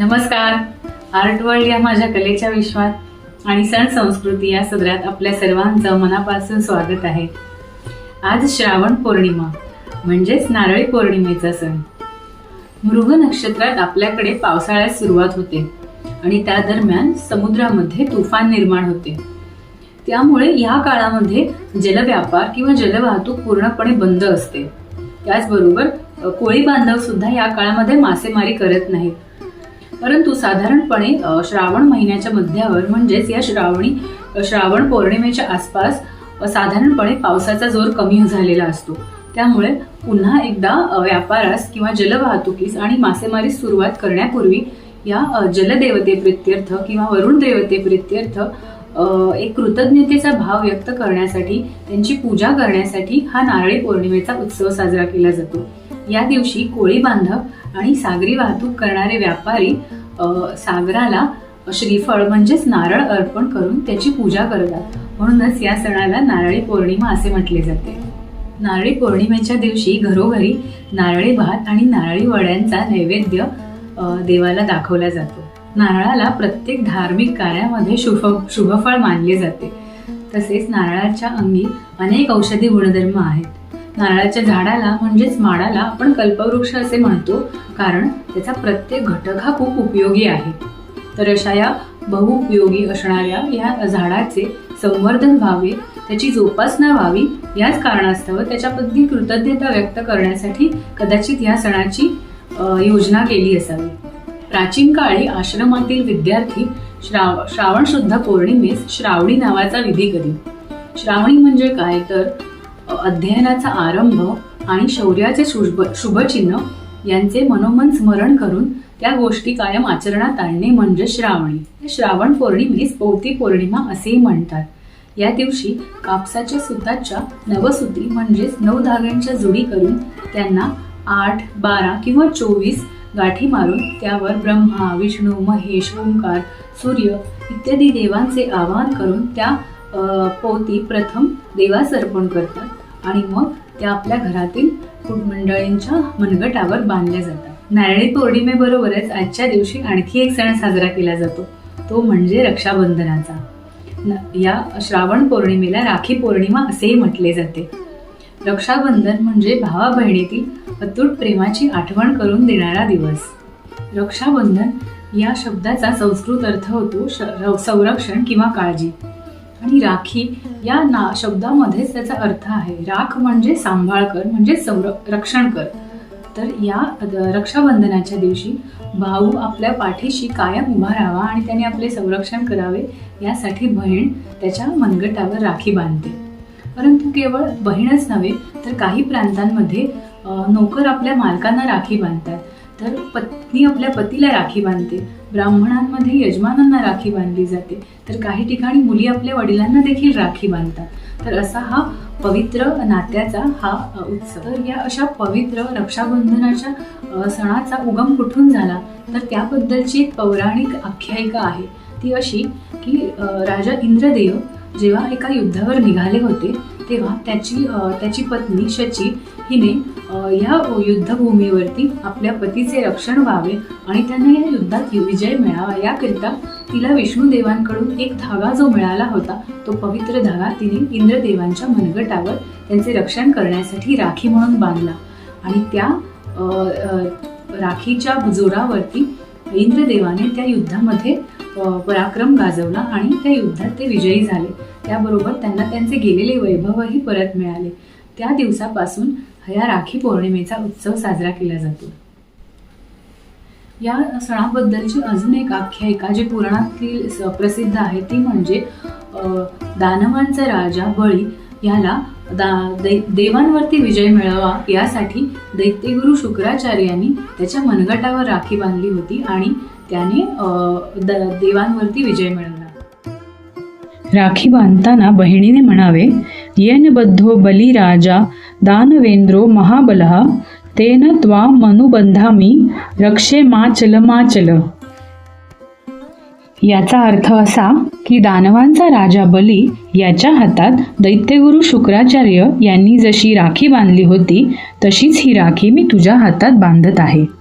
नमस्कार. Art world या माझ्या कलेच्या विश्वात आणि सण संस्कृती या सदरात आपल्या सर्वांचं मनापासून स्वागत आहे. आज श्रावण पौर्णिमा म्हणजेच नारळी पौर्णिमेचा सण. मृग नक्षत्रात आपल्याकडे पावसाळ्यात सुरुवात होते आणि त्या दरम्यान समुद्रामध्ये तुफान निर्माण होते. त्यामुळे या काळामध्ये जलव्यापार किंवा जलवाहतूक पूर्णपणे बंद असते. त्याचबरोबर कोळी बांधव सुद्धा या काळामध्ये मासेमारी करत नाहीत. परंतु साधारणपणे श्रावण महिन्याच्या मध्यावर म्हणजेच या श्रावणी श्रावण पौर्णिमेच्या आसपास साधारणपणे पावसाचा जोर कमी झालेला असतो. त्यामुळे पुन्हा एकदा व्यापारास किंवा जलवाहतुकीस आणि मासेमारीस सुरुवात करण्यापूर्वी या जलदेवते प्रित्यर्थ किंवा वरुण देवते प्रित्यर्थ एक कृतज्ञतेचा भाव व्यक्त करण्यासाठी त्यांची पूजा करण्यासाठी हा नारळी पौर्णिमेचा उत्सव साजरा केला जातो. या दिवशी कोळी बांधव आणि सागरी वाहतूक करणारे व्यापारी सागराला श्रीफळ म्हणजेच नारळ अर्पण करून त्याची पूजा करतात. म्हणूनच या सणाला नारळी पौर्णिमा असे म्हटले जाते. नारळी पौर्णिमेच्या दिवशी घरोघरी नारळी भात आणि नारळी वड्यांचा नैवेद्य देवाला दाखवला जातो. नारळाला प्रत्येक धार्मिक कार्यामध्ये शुभ शुभफळ मानले जाते. तसेच नारळाच्या अंगी अनेक औषधी गुणधर्म आहेत. नारळाच्या झाडाला म्हणजेच माडाला आपण कल्पवृक्ष असे म्हणतो. कारण त्याचा प्रत्येक घटक हा खूप उपयोगी आहे. तर अशा या बहुउपयोगी असणाऱ्या या झाडाचे संवर्धन व्हावे त्याची जोपासना व्हावी याच कारणास्तव त्याच्याबद्दल कृतज्ञता व्यक्त करण्यासाठी कदाचित या सणाची योजना केली असावी. प्राचीन काळी आश्रमातील विद्यार्थी श्राव श्रावण शुद्ध पौर्णिमेस श्रावणी नावाचा विधी करी श्रावणी म्हणजे काय? तर अध्ययनाचा आरंभ आणि शौर्याचे शुभ शुभचिन्ह यांचे मनोमन स्मरण करून त्या गोष्टी कायम आचरणात आणणे म्हणजे श्रावणी. श्रावण पौर्णिमेस पौती पौर्णिमा असेही म्हणतात. या दिवशी कापसाच्या सुताच्या नवसुती म्हणजेच नऊ धाग्यांच्या जोडी करून त्यांना आठ बारा किंवा चोवीस गाठी मारून त्यावर ब्रह्मा विष्णू महेश ओंकार सूर्य इत्यादी देवांचे आवाहन करून त्या पोती प्रथम देवास अर्पण करतात. आणि मग त्या आपल्या घरातील मंडळींच्या मनगटावर बांधल्या जातात. नारळी पौर्णिमेबरोबरच आजच्या दिवशी आणखी एक सण साजरा केला जातो. तो म्हणजे रक्षाबंधनाचा. या श्रावण पौर्णिमेला राखी पौर्णिमा असेही म्हटले जाते. रक्षाबंधन म्हणजे भावा बहिणीतील अतूट प्रेमाची आठवण करून देणारा दिवस. रक्षाबंधन या शब्दाचा संस्कृत अर्थ होतो श- संरक्षण किंवा काळजी. आणि राखी या ना शब्दामध्येच त्याचा अर्थ आहे. राख म्हणजे सांभाळ कर म्हणजे संर रक्षण कर. तर या रक्षाबंधनाच्या दिवशी भाऊ आपल्या पाठीशी कायम उभा राहावा आणि त्याने आपले संरक्षण करावे यासाठी बहीण त्याच्या मनगटावर राखी बांधते. परंतु केवळ बहीणच नव्हे तर काही प्रांतांमध्ये नोकर आपल्या मालकांना राखी बांधतात. तर पत्नी आपल्या पतीला राखी बांधते. ब्राह्मणांमध्ये यजमानांना राखी बांधली जाते. तर काही ठिकाणी मुली आपल्या वडिलांना देखील राखी बांधतात. तर असा हा पवित्र नात्याचा हा उत्सव. तर या अशा पवित्र रक्षाबंधनाच्या सणाचा उगम कुठून झाला? तर त्याबद्दलची एक पौराणिक आख्यायिका आहे. ती अशी की राजा इंद्रदेव जेव्हा एका युद्धावर निघाले होते तेव्हा त्याची त्याची पत्नी शची हिने या युद्धभूमीवरती आपल्या पतीचे रक्षण व्हावे आणि त्यांना या युद्धात विजय मिळावा याकरिता तिला विष्णुदेवांकडून एक धागा जो मिळाला होता तो पवित्र धागा तिने इंद्रदेवांच्या मनगटावर त्यांचे रक्षण करण्यासाठी राखी म्हणून बांधला. आणि त्या राखीच्या जोरावरती इंद्रदेवाने त्या युद्धामध्ये पराक्रम गाजवला आणि त्या युद्धात ते विजयी झाले. त्याबरोबर त्यांना त्यांचे गेलेले वैभवही परत मिळाले. त्या दिवसापासून ह्या राखी पौर्णिमेचा उत्सव साजरा केला जातो. या सणाबद्दलची अजून एक आख्यायिका जी पुराणातील प्रसिद्ध आहे ती म्हणजे दानवांचा राजा बळी याला दा दे देवांवरती विजय मिळवा यासाठी दैत्यगुरु शुक्राचार्यांनी त्याच्या मनगटावर राखी बांधली होती आणि त्याने द- देवांवरती विजय मिळवला राखी बांधताना बहिणीने म्हणावे येन बद्धो बलिराजा दानवेंद्रो महाबलः तेन त्वा मनुबंधामी रक्षे माचल माचल. याचा अर्थ असा की दानवांचा राजा बली याच्या हातात दैत्यगुरु शुक्राचार्य यांनी जशी राखी बांधली होती तशीच ही राखी मी तुझ्या हातात बांधत आहे.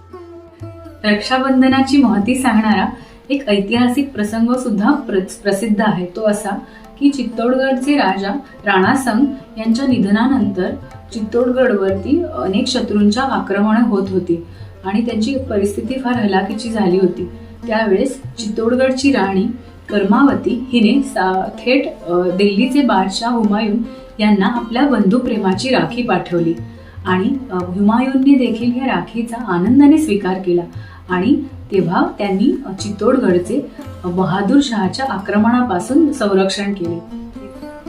रक्षाबंधनाची महती सांगणारा एक ऐतिहासिक प्रसंग सुद्धा प्र- प्रसिद्ध आहे. तो असा की चित्तोडगडचे राजा राणासंग यांच्या निधनानंतर चित्तोडगडवरती अनेक शत्रूंच्या आक्रमण होत होती आणि त्यांची परिस्थिती फार हलाखीची झाली होती. त्यावेळेस चित्तोडगडची राणी कर्मावती हिने सा- थेट दिल्लीचे बादशाह हुमायून यांना आपल्या बंधुप्रेमाची राखी पाठवली आणि हुमायूनने देखील या राखीचा आनंदाने स्वीकार केला. आणि तेव्हा त्यांनी चित्तोडगडचे बहादूर शहाच्या आक्रमणापासून संरक्षण केले.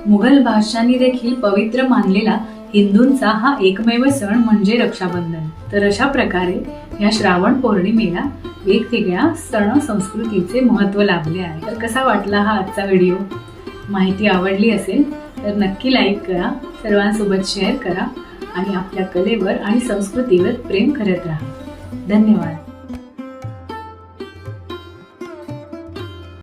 मुघल बादशांनी देखील पवित्र मानलेला हिंदूंचा हा एकमेव सण म्हणजे रक्षाबंधन. तर अशा प्रकारे या श्रावण पौर्णिमेला वेगवेगळ्या सण संस्कृतीचे महत्त्व लाभले आहे. तर कसा वाटला हा आजचा व्हिडिओ? माहिती आवडली असेल तर नक्की लाईक करा सर्वांसोबत शेअर करा आणि आपल्या कलेवर आणि संस्कृतीवर प्रेम करत राहा. धन्यवाद.